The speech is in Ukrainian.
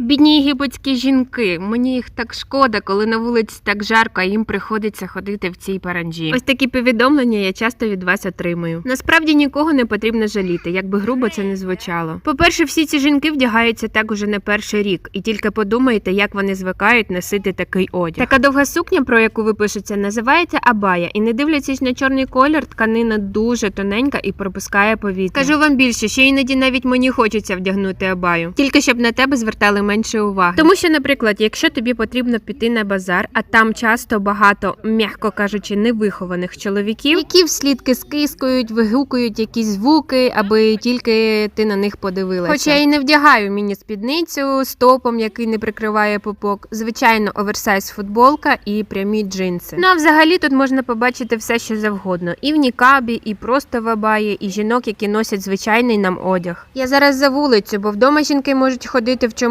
Бідні єгипетські жінки. Мені їх так шкода, коли на вулиці так жарко, а їм приходиться ходити в цій паранджі. Ось такі повідомлення я часто від вас отримую. Насправді нікого не потрібно жаліти, як би грубо це не звучало. По-перше, всі ці жінки вдягаються так уже не перший рік, і тільки подумайте, як вони звикають носити такий одяг. Така довга сукня, про яку ви пишете, називається абая, і не дивлячись на чорний колір, тканина дуже тоненька і пропускає повітря. Кажу вам більше, що іноді навіть мені хочеться вдягнути абаю, тільки щоб на тебе звертали менше уваги. Тому що, наприклад, якщо тобі потрібно піти на базар, а там часто багато, м'яко кажучи, невихованих чоловіків, які вслід кискискують, вигукують якісь звуки, аби тільки ти на них подивилася. Хоча я і не вдягаю міні-спідницю з топом, який не прикриває попок. Звичайно, оверсайз футболка і прямі джинси. Ну а взагалі тут можна побачити все, що завгодно: і в нікабі, і просто в абаї, і жінок, які носять звичайний нам одяг. Я зараз за вулицю, бо вдома жінки можуть ходити в чому